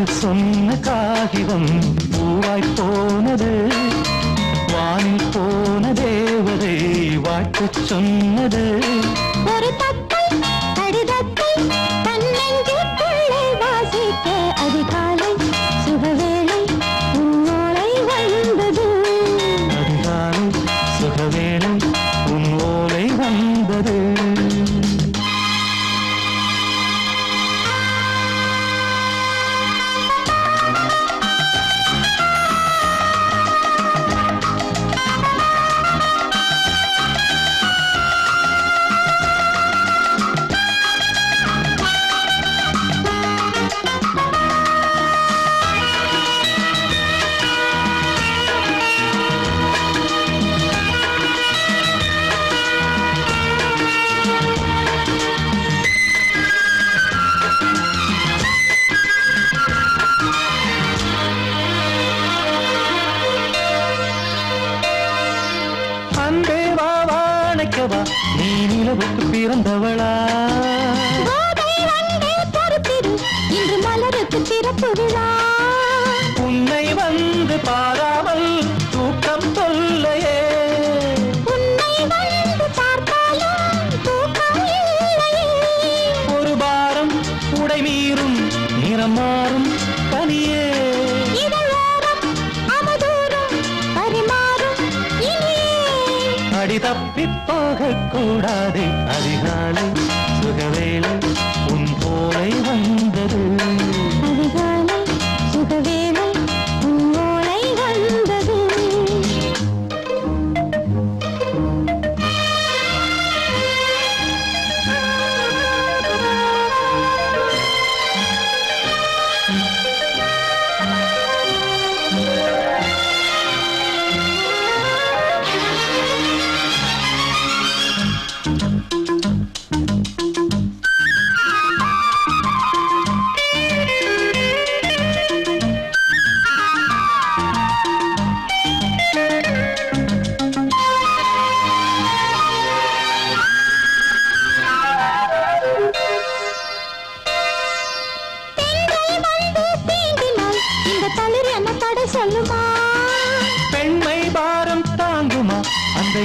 நான் சொன்ன காகிதம் பூவாய் போனது வானில் போன தேவதை வாழ்த்து சொன்னது. ஒரு தத்தை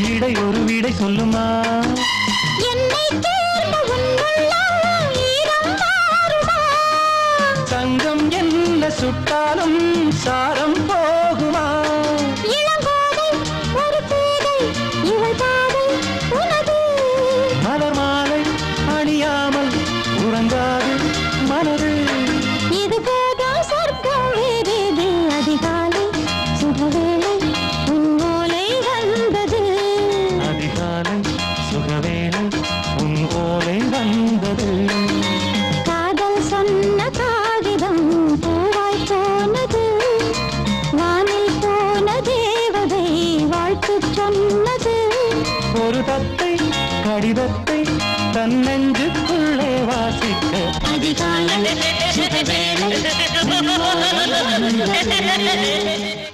இடை ஒரு வீடை சொல்லுமா? தங்கம் என்ன சுட்டாலும் சாரம் போ கடிதத்தை தன் நெஞ்சுக்குள்ளே வாசிக்க. அதிகாலை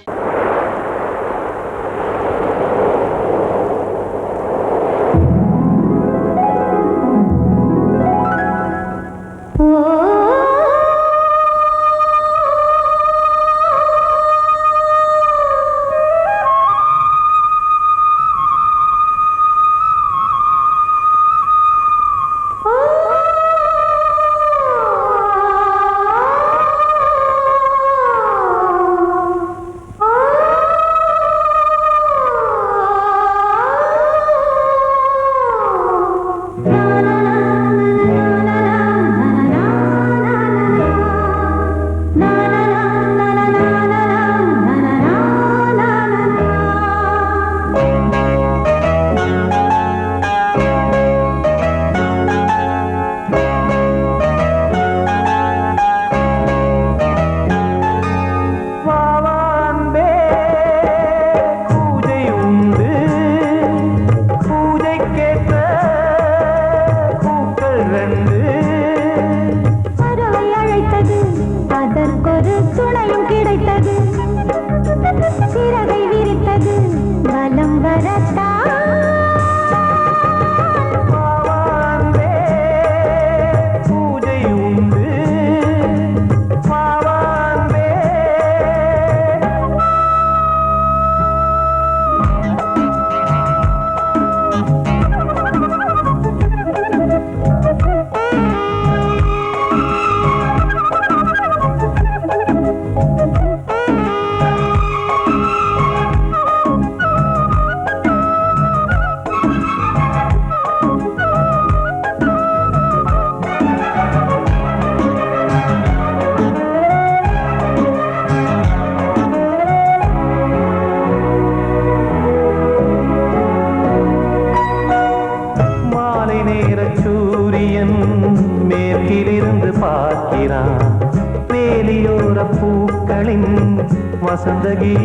ज़िंदगी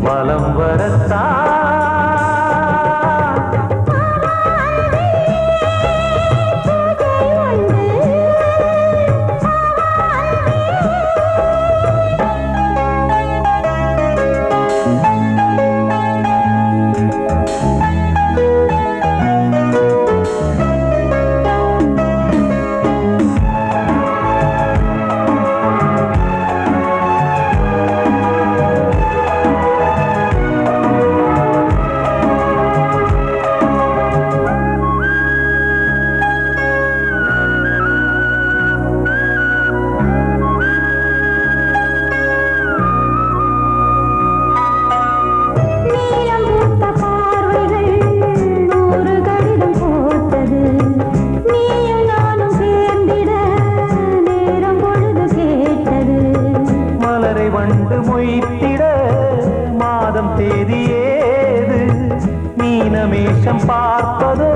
வலம் வரத்தான் மேகம் பார்ப்பதோ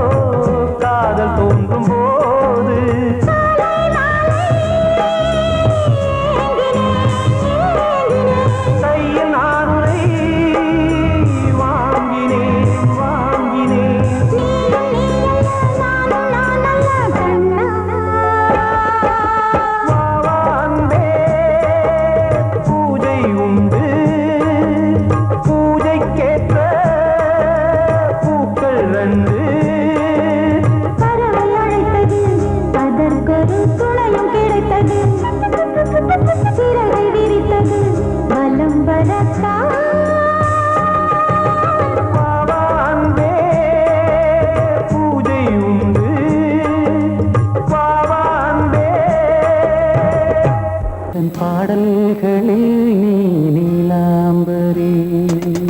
பாடல்களில் நீ நீலாம்பரே.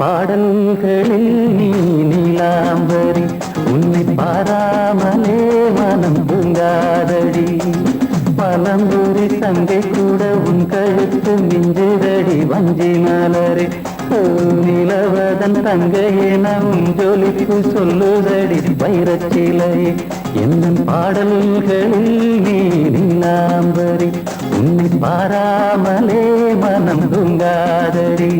பாடல்களில் நீ நீலாம்பரி உன்னை பாராமலே மனம் தூங்காதடி பலம்புரி தங்கை கூட உன் கழுத்து மிஞ்சுதடி வஞ்சி மலரே. நிலவதன் தங்கையே நம் ஜொலிப்பு சொல்லுதடி வைரச்சிலை எந்தன் பாடல்களில் நீ நீலாம்பரி உன்னை பாராமலே மனம் தூங்காதடி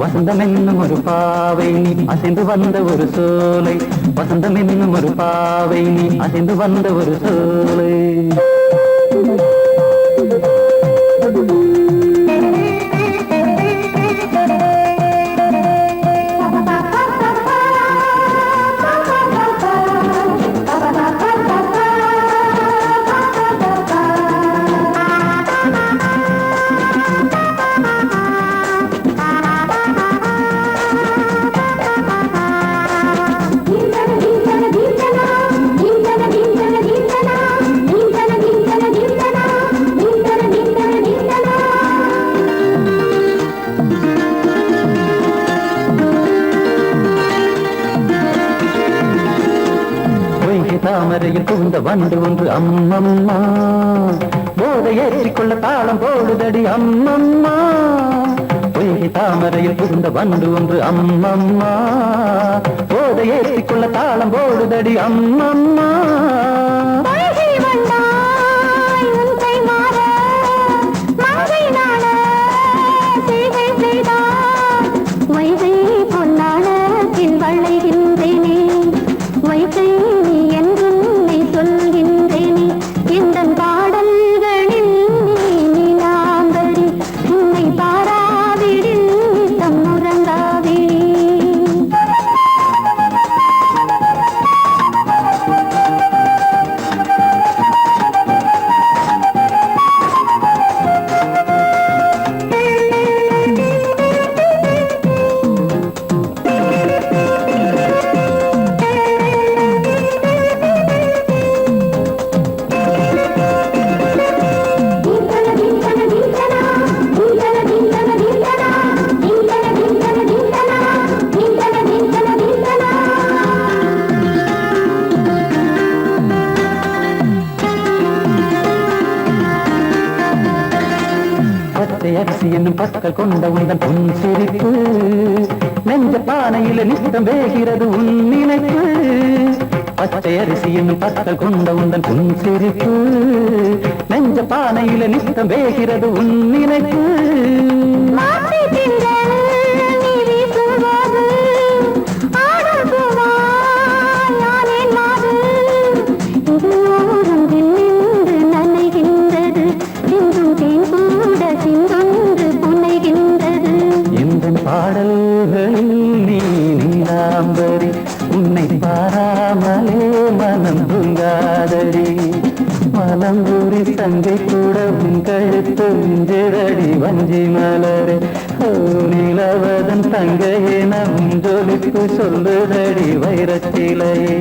வசந்தம் என்னும் ஒரு பாவை நீ அசைந்து வந்த ஒரு சோலை. வசந்தம் என்னும் ஒரு பாவை நீ அசைந்து வந்த ஒரு சோலை. தாமரையில் புகுந்த வண்டு ஒன்று. அம்மம்மா போதை ஏற்றிக்கொள்ள தாளம் போடுதடி அம்மம்மா. பொய்கை தாமரையில் புகுந்த வண்டு ஒன்று. அம்மம்மா போதை ஏற்றிக்கொள்ள தாளம் போடுதடி அம்மம்மா. நெஞ்ச பானையில நித்தம் வேகிறது உன் நினைப்பு. ஆலம்பூரின் தங்கை கூட உன் கழுத்து மிஞ்சிடடி வஞ்சி மலரே ஓ நிலவதன் தங்கையென உன் ஜொலிப்பு சொல்லுதடி வைரச்சிலையே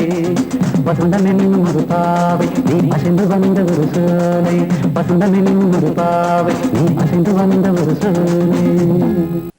வசந்தம் என்னும் ஒரு பாவை நீ அசைந்து வந்த ஒரு சோலை வசந்தம் ஒரு பாவை நீ அசைந்து வந்த ஒரு சோலை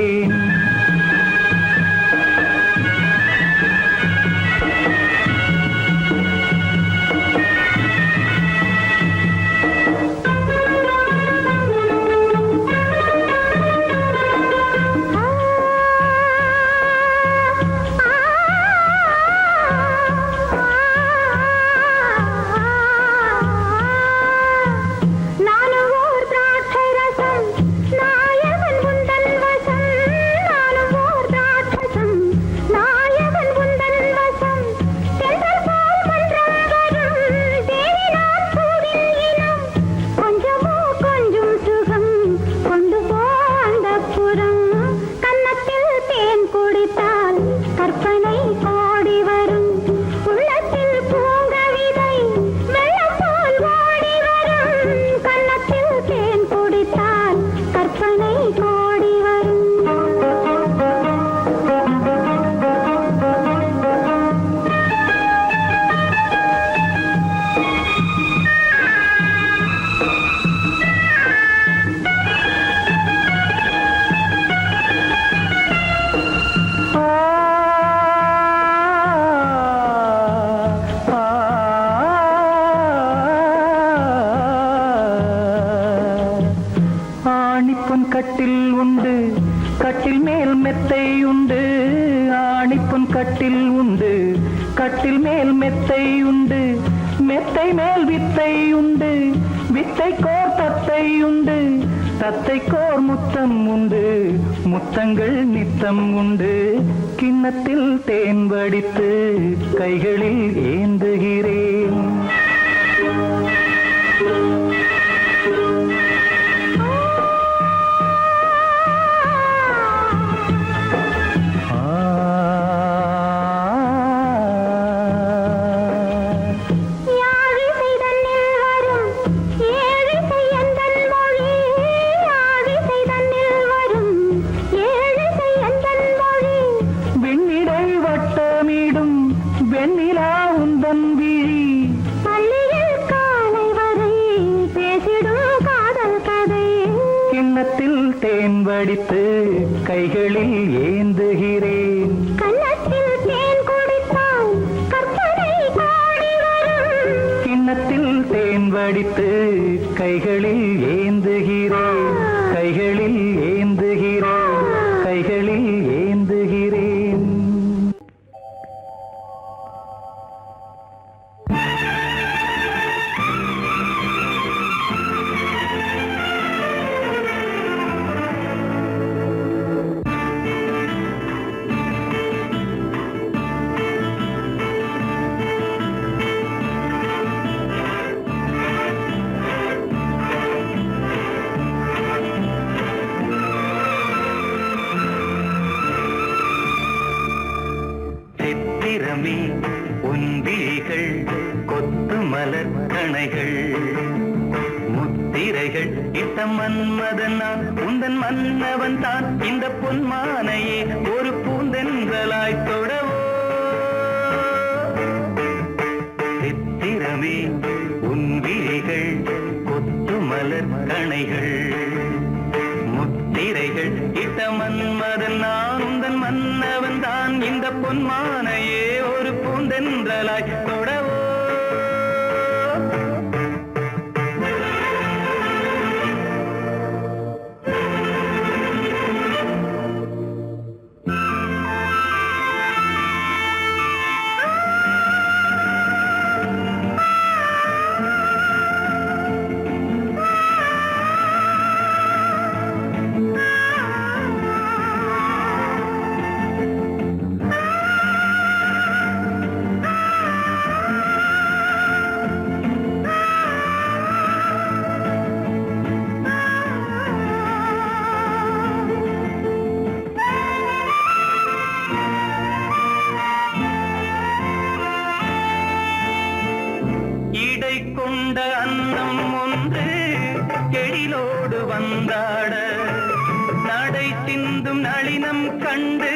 உண்டு. தத்தைக்கோர் முத்தம் உண்டு. முத்தங்கள் நித்தம் உண்டு. கிண்ணத்தில் தேன் வடித்து கைகளில் ஏன் கடற்கணைகள் முத்திரைகள் இட்ட மன்மதன் நான் உந்தன் மன்னவன் தான். இந்த பொன்மானையே ஒரு பூந்தென்றலாய் கண்டு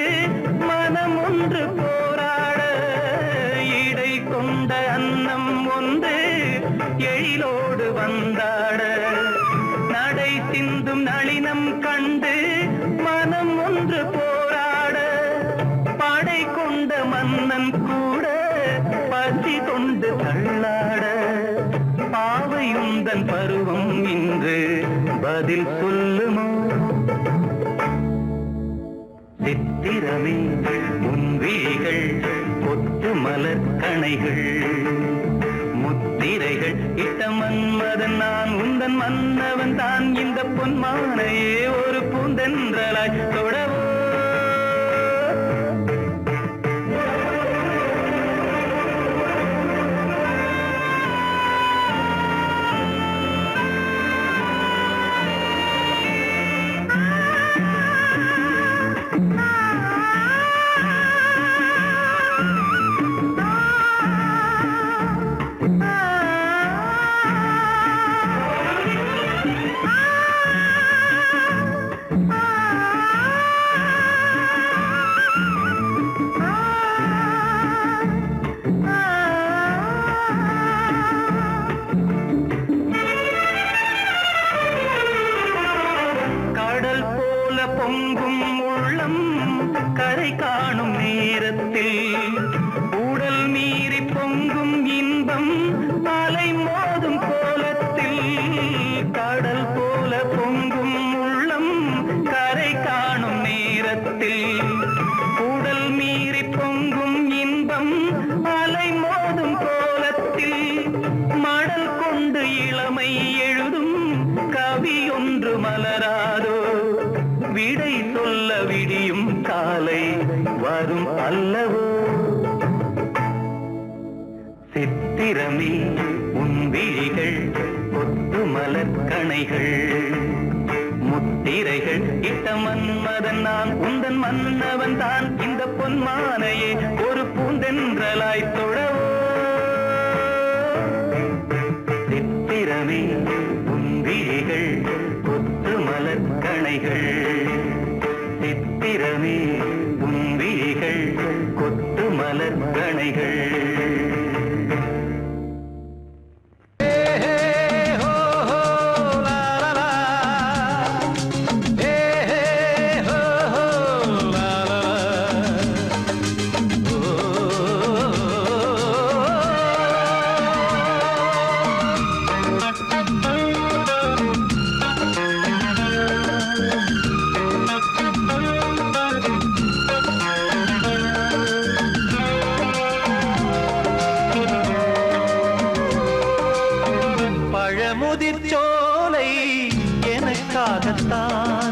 நேசமே உன் விழிகள் பொட்டு மலர்கணைகள் முத்திரைகள் இட்ட மன்மதன் நான் உந்தன் மன்னவன் தான். இந்த பொன்மானையே ஒரு பூந்தென்றலாய் தொடவோ பொங்கும் உள்ளம் கரை காணும் நேரத்தில் பொன்மானையே ஒரு பூந்தென்றலாய் தொழில் முதிர்ச்சோலை எனக்காகத்தான்.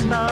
எனக்காகத்தான்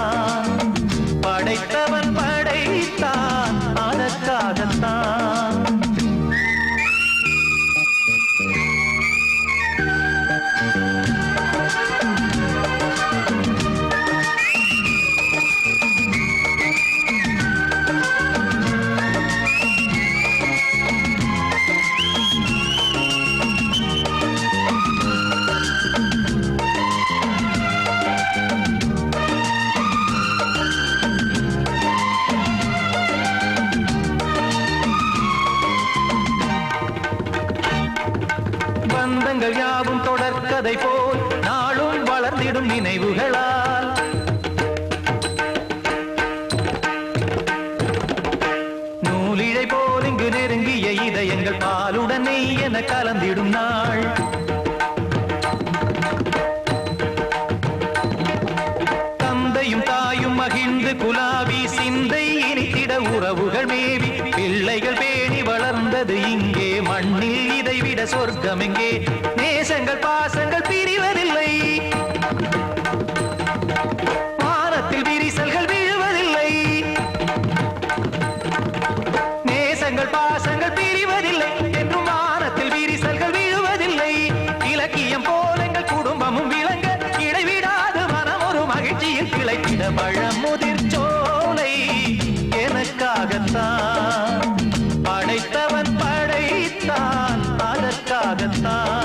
அதற்காகத்தான்